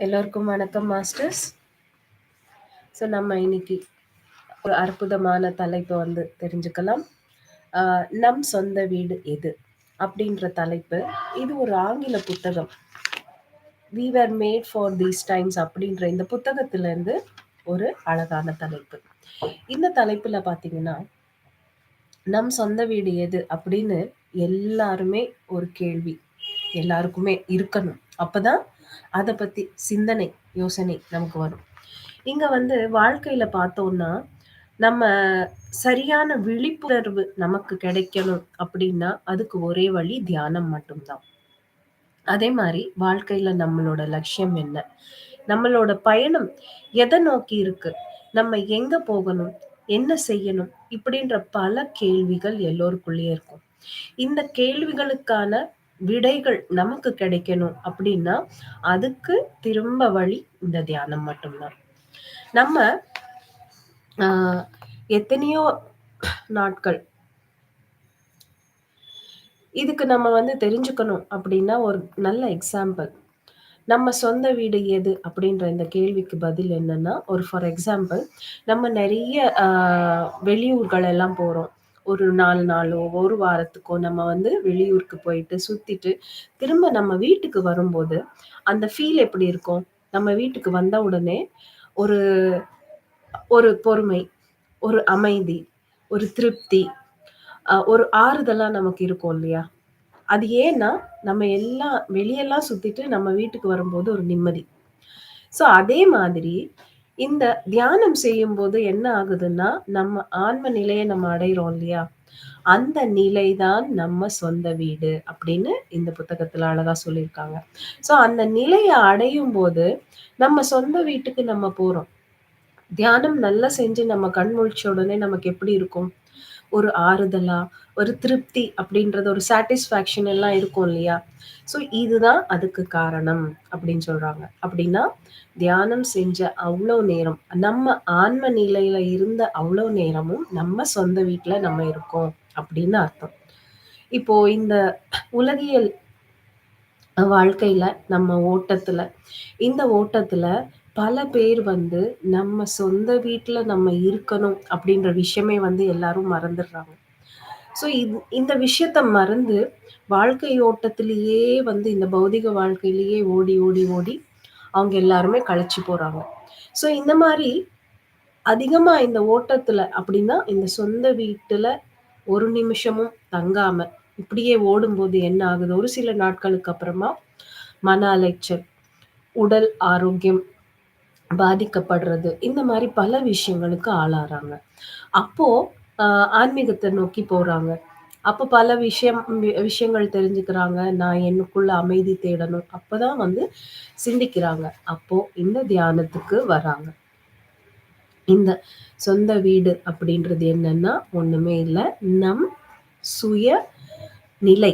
எல்லோருக்கும் வணக்கம் masters. So நம்ம இன்னைக்கு ஒரு அற்புதமான தலைப்பு வந்து தெரிஞ்சுக்கலாம். "நம் சொந்த வீடு எது?" அப்படின்ற தலைப்பு. இது ஒரு ஆங்கில புத்தகம். "We were made for these times" அப்படின்ற இந்த புத்தகத்திலேருந்து ஒரு அழகான தலைப்பு. இந்த தலைப்பில் பார்த்தீங்கன்னா, "நம் சொந்த வீடு எது?" அப்படின்னு எல்லாருமே ஒரு கேள்வி எல்லாருக்குமே இருக்கணும். அப்போதான் அத பத்தி சிந்தனை, யோசனை நமக்கு வரும். இங்க வந்து வாழ்க்கையில பார்த்தோம்னா, நம்ம சரியான விழிப்புணர்வு நமக்கு கிடைக்கணும் அப்படின்னா, அதுக்கு ஒரே வழி தியானம் மட்டும் தான். அதே மாதிரி வாழ்க்கையில நம்மளோட லட்சியம் என்ன? நம்மளோட பயணம் எதை நோக்கி இருக்கு? நம்ம எங்க போகணும்? என்ன செய்யணும்? இப்படின்ற பல கேள்விகள் எல்லோருக்குள்ளேயே இருக்கும். இந்த கேள்விகளுக்கான விடைகள் நமக்கு கிடைக்கணும் அப்படின்னா, அதுக்கு திரும்ப வழி இந்த தியானம் மட்டும்தான் நம்ம எத்தனையோ நாட்கள் இதுக்கு நம்ம வந்து தெரிஞ்சுக்கணும் அப்படின்னா, ஒரு நல்ல எக்ஸாம்பிள். நம்ம சொந்த வீடு எது? அப்படின்ற இந்த கேள்விக்கு பதில் என்னன்னா, ஒரு ஃபார் எக்ஸாம்பிள் நம்ம நிறைய அ வெளியூர்கள் எல்லாம் போறோம். ஒரு நாலு நாளோ, ஒரு வாரத்துக்கோ நம்ம வந்து வெளியூருக்கு போயிட்டு சுத்திட்டு, திரும்ப நம்ம வீட்டுக்கு வரும்போது, அந்த ஃபீல் எப்படி இருக்கும்? நம்ம வீட்டுக்கு வந்த உடனே ஒரு ஒரு பொறுமை, ஒரு அமைதி, ஒரு திருப்தி, ஒரு ஆறுதலாக நமக்கு இருக்கும் இல்லையா? அது ஏன்னா, நம்ம எல்லாம் வெளியெல்லாம் சுத்திட்டு நம்ம வீட்டுக்கு வரும்போது ஒரு நிம்மதி. ஸோ அதே மாதிரி இந்த தியானம் செய்யும் போது என்ன ஆகுதுன்னா, நம்ம ஆன்ம நிலையை நம்ம அடையிறோம் இல்லையா? அந்த நிலை தான் நம்ம சொந்த வீடு அப்படின்னு இந்த புத்தகத்துல அழகா சொல்லியிருக்காங்க. ஸோ அந்த நிலையை அடையும் போது நம்ம சொந்த வீட்டுக்கு நம்ம போறோம். தியானம் நல்லா செஞ்சு நம்ம கண் முழிச்ச உடனே நமக்கு எப்படி இருக்கும்? ஒரு ஆறுதலா, ஒரு திருப்தி அப்படின்றது ஒரு சாட்டிஸ்ஃபேக்ஷன் எல்லாம் இருக்கும் இல்லையா? ஸோ இதுதான் அதுக்கு காரணம் அப்படின்னு சொல்றாங்க. அப்படின்னா, தியானம் செஞ்ச அவ்வளோ நேரம், நம்ம ஆன்ம நிலையில இருந்த அவ்வளோ நேரமும் நம்ம சொந்த வீட்ல நம்ம இருக்கோம் அப்படின்னு அர்த்தம். இப்போ இந்த உலகியல் வாழ்க்கையில, நம்ம ஓட்டத்துல இந்த ஓட்டத்துல பல பேர் வந்து நம்ம சொந்த வீட்ல நம்ம இருக்கணும் அப்படின்ற விஷயமே வந்து எல்லாரும் மறந்துடுறாங்க. ஸோ இது இந்த விஷயத்த மறந்து, வாழ்க்கை ஓட்டத்திலேயே வந்து இந்த பௌதிக வாழ்க்கையிலேயே ஓடி, ஓடி, ஓடி அவங்க எல்லாருமே களைச்சு போறாங்க. ஸோ இந்த மாரி அதிகமா இந்த ஓட்டத்துல அப்படின்னா, இந்த சொந்த வீட்டுல ஒரு நிமிஷமும் தங்காம, இப்படியே ஓடும்போது என்ன ஆகுது? ஒரு சில நாட்களுக்கு அப்புறமா மன அலைச்சல், உடல் ஆரோக்கியம் பாதிக்கப்படுறது, இந்த மாதிரி பல விஷயங்களுக்கு ஆளாறாங்க. அப்போ அ ஆன்மீகத்த நோக்கி போறாங்க. அப்ப பல விஷயம் வி விஷயங்கள் தெரிஞ்சுக்கிறாங்க. நான் எனக்குள்ள அமைதி தேடணும். அப்பதான் வந்து சிந்திக்கிறாங்க. அப்போ இந்த தியானத்துக்கு வராங்க. இந்த சொந்த வீடு அப்படின்றது என்னன்னா, ஒண்ணுமே இல்ல. நம் சுய நிலை.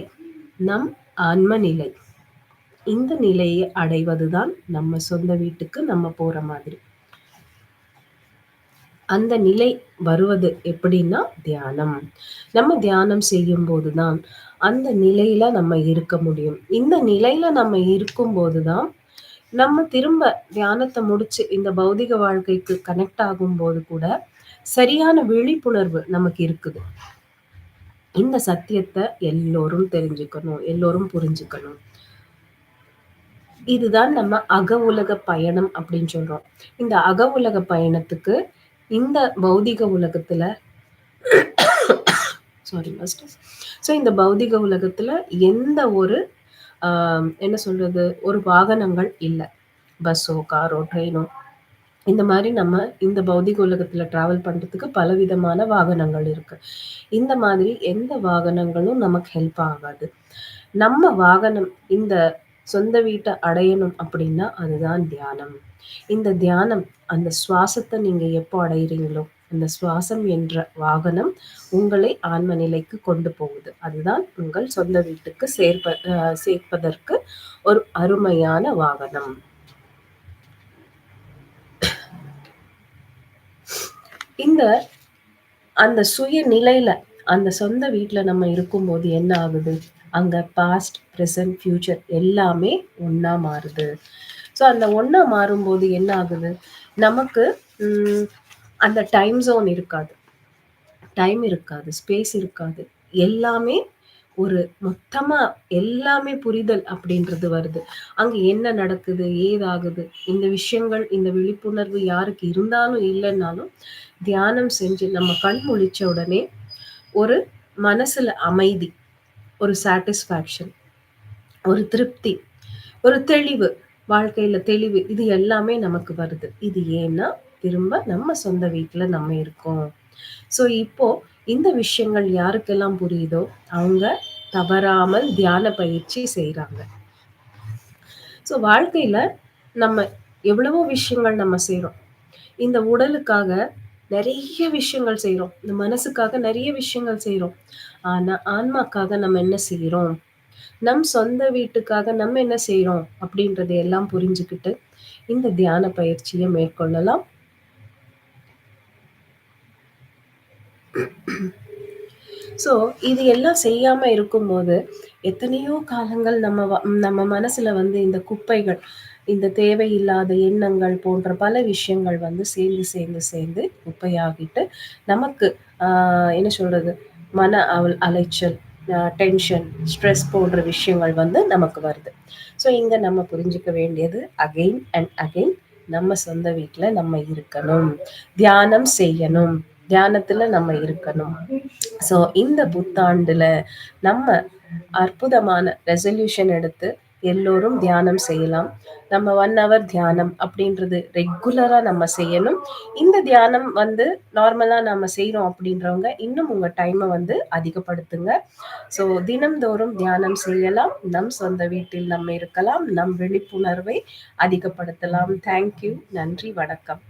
நம் ஆன்ம நிலை. இந்த நிலையை அடைவது தான் நம்ம சொந்த வீட்டுக்கு நம்ம போற மாதிரி. அந்த நிலை வருவது எப்படின்னா, தியானம். நம்ம தியானம் செய்யும் தான், அந்த நிலையில நம்ம இருக்க முடியும். இந்த நிலையில நம்ம இருக்கும் தான், நம்ம திரும்ப தியானத்தை முடிச்சு இந்த பௌதிக வாழ்க்கைக்கு கனெக்ட் ஆகும் போது கூட, சரியான விழிப்புணர்வு நமக்கு இருக்குது. இந்த சத்தியத்தை எல்லோரும் தெரிஞ்சுக்கணும். எல்லோரும் புரிஞ்சுக்கணும். இதுதான் நம்ம அக உலக பயணம் அப்படின்னு சொல்றோம். இந்த அக உலக பயணத்துக்கு இந்த பௌதிக உலகத்துல சாரி மாஸ்டர்ஸ். ஸோ இந்த பௌதிக உலகத்துல எந்த ஒரு என்ன சொல்றது? ஒரு வாகனங்கள் இல்லை பஸ்ஸோ, காரோ, ட்ரெயினோ இந்த மாதிரி நம்ம இந்த பௌதிக உலகத்துல டிராவல் பண்றதுக்கு பலவிதமான வாகனங்கள் இருக்கு. இந்த மாதிரி எந்த வாகனங்களும் நமக்கு ஹெல்ப் ஆகாது. நம்ம வாகனம் இந்த சொந்த வீட்டை அடையணும் அப்படின்னா, அதுதான் தியானம். இந்த தியானம் அந்த சுவாசத்தை நீங்க எப்போ அடையிறீங்களோ, அந்த சுவாசம் என்ற வாகனம் உங்களை ஆன்ம நிலைக்கு கொண்டு போகுது. அதுதான் உங்கள் சொந்த வீட்டுக்கு சேர்ப்ப சேர்ப்பதற்கு ஒரு அருமையான வாகனம். இந்த அந்த சுய நிலையில, அந்த சொந்த வீட்டில் நம்ம இருக்கும்போது என்ன ஆகுது? அங்கே பாஸ்ட், ப்ரெசன்ட் ஃபியூச்சர் எல்லாமே ஒன்றா மாறுது. ஸோ அந்த ஒன்றா மாறும்போது என்ன ஆகுது? நமக்கு அந்த டைம் ஜோன் இருக்காது. டைம் இருக்காது. ஸ்பேஸ் இருக்காது. எல்லாமே ஒரு மொத்தமா எல்லாமே புரிதல் அப்படின்றது வருது. அங்க என்ன நடக்குது? ஏதாகுது? இந்த விஷயங்கள், இந்த விழிப்புணர்வு யாருக்கு இருந்தாலும், இல்லைன்னாலும் தியானம் செஞ்சு நம்ம கண் முழிச்ச உடனே ஒரு மனசுல அமைதி, ஒரு சாட்டிஸ்ஃபேக்ஷன், ஒரு திருப்தி, ஒரு தெளிவு, வாழ்க்கையில தெளிவு இது எல்லாமே நமக்கு வருது. இது ஏன்னா, திரும்ப நம்ம சொந்த வீட்டுல நம்ம இருக்கோம். ஸோ இப்போ இந்த விஷயங்கள் யாருக்கெல்லாம் புரியுதோ, அவங்க தவறாமல் தியான பயிற்சி செய்கிறாங்க ஸோ வாழ்க்கையில நம்ம எவ்வளவோ விஷயங்கள் நம்ம செய்கிறோம் இந்த உடலுக்காக நிறைய விஷயங்கள் செய்றோம். இந்த மனசுக்காக நிறைய விஷயங்கள் செய்றோம். ஆனா, ஆன்மாக்காக நம்ம என்ன செய்றோம்? நம் சொந்த வீட்டுக்காக நம்ம என்ன செய்றோம்? அப்படின்றத எல்லாம் புரிஞ்சுகிட்டு, இந்த தியான பயிற்சிய மேற்கொள்ளலாம். ஸோ, இது எல்லாம் செய்யாம இருக்கும்போது, எத்தனையோ காலங்கள் நம்ம வ நம்ம மனசுல வந்து இந்த குப்பைகள், இந்த தேவையில்லாத எண்ணங்கள் போன்ற பல விஷயங்கள் வந்து சேர்ந்து, சேர்ந்து, சேர்ந்து குப்பையாகிட்டு, நமக்கு என்ன சொல்றது? மன அவல் அலைச்சல், டென்ஷன், ஸ்ட்ரெஸ் போன்ற விஷயங்கள் வந்து நமக்கு வருது. ஸோ, இங்கே நம்ம புரிஞ்சுக்க வேண்டியது அகைன் அண்ட் அகைன் நம்ம சொந்த வீட்டில் நம்ம இருக்கணும். தியானம் செய்யணும். தியானத்தில் நம்ம இருக்கணும். ஸோ, இந்த புத்தாண்டில் நம்ம அற்புதமான ரெசல்யூஷன் எடுத்து எல்லோரும் தியானம் செய்யலாம். நம்ம ஒன் ஹவர் தியானம் அப்படின்றது ரெகுலரா நம்ம செய்யணும். இந்த தியானம் வந்து நார்மலா நம்ம செய்கிறோம் அப்படின்றவங்க, இன்னும் உங்க டைமை வந்து அதிகப்படுத்துங்க. ஸோ, தினம்தோறும் தியானம் செய்யலாம். நம் சொந்த வீட்டில் நம்ம இருக்கலாம். நம் விழிப்புணர்வை அதிகப்படுத்தலாம். Thank you. நன்றி, வணக்கம்.